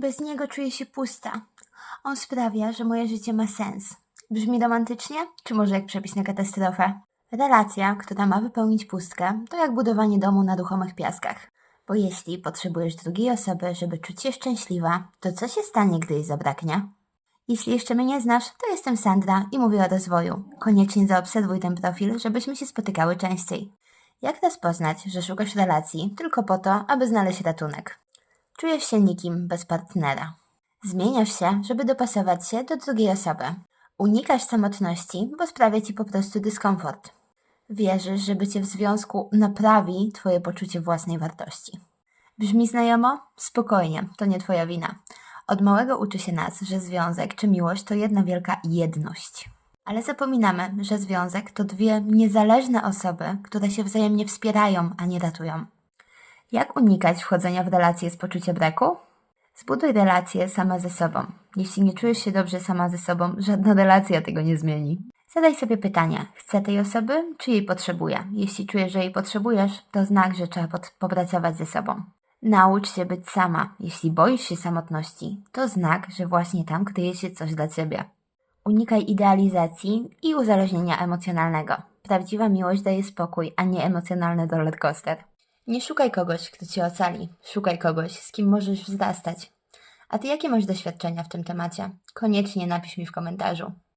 Bez niego czuję się pusta. On sprawia, że moje życie ma sens. Brzmi romantycznie, czy może jak przepis na katastrofę? Relacja, która ma wypełnić pustkę, to jak budowanie domu na ruchomych piaskach. Bo jeśli potrzebujesz drugiej osoby, żeby czuć się szczęśliwa, to co się stanie, gdy jej zabraknie? Jeśli jeszcze mnie nie znasz, to jestem Sandra i mówię o rozwoju. Koniecznie zaobserwuj ten profil, żebyśmy się spotykały częściej. Jak rozpoznać, że szukasz relacji tylko po to, aby znaleźć ratunek? Czujesz się nikim bez partnera. Zmieniasz się, żeby dopasować się do drugiej osoby. Unikasz samotności, bo sprawia ci po prostu dyskomfort. Wierzysz, że bycie w związku naprawi twoje poczucie własnej wartości. Brzmi znajomo? Spokojnie, to nie twoja wina. Od małego uczy się nas, że związek czy miłość to jedna wielka jedność. Ale zapominamy, że związek to dwie niezależne osoby, które się wzajemnie wspierają, a nie ratują. Jak unikać wchodzenia w relacje z poczucia braku? Zbuduj relacje sama ze sobą. Jeśli nie czujesz się dobrze sama ze sobą, żadna relacja tego nie zmieni. Zadaj sobie pytanie, chcę tej osoby, czy jej potrzebuję? Jeśli czujesz, że jej potrzebujesz, to znak, że trzeba popracować ze sobą. Naucz się być sama. Jeśli boisz się samotności, to znak, że właśnie tam kryje się coś dla ciebie. Unikaj idealizacji i uzależnienia emocjonalnego. Prawdziwa miłość daje spokój, a nie emocjonalny rollercoaster. Nie szukaj kogoś, kto cię ocali. Szukaj kogoś, z kim możesz wzrastać. A ty jakie masz doświadczenia w tym temacie? Koniecznie napisz mi w komentarzu.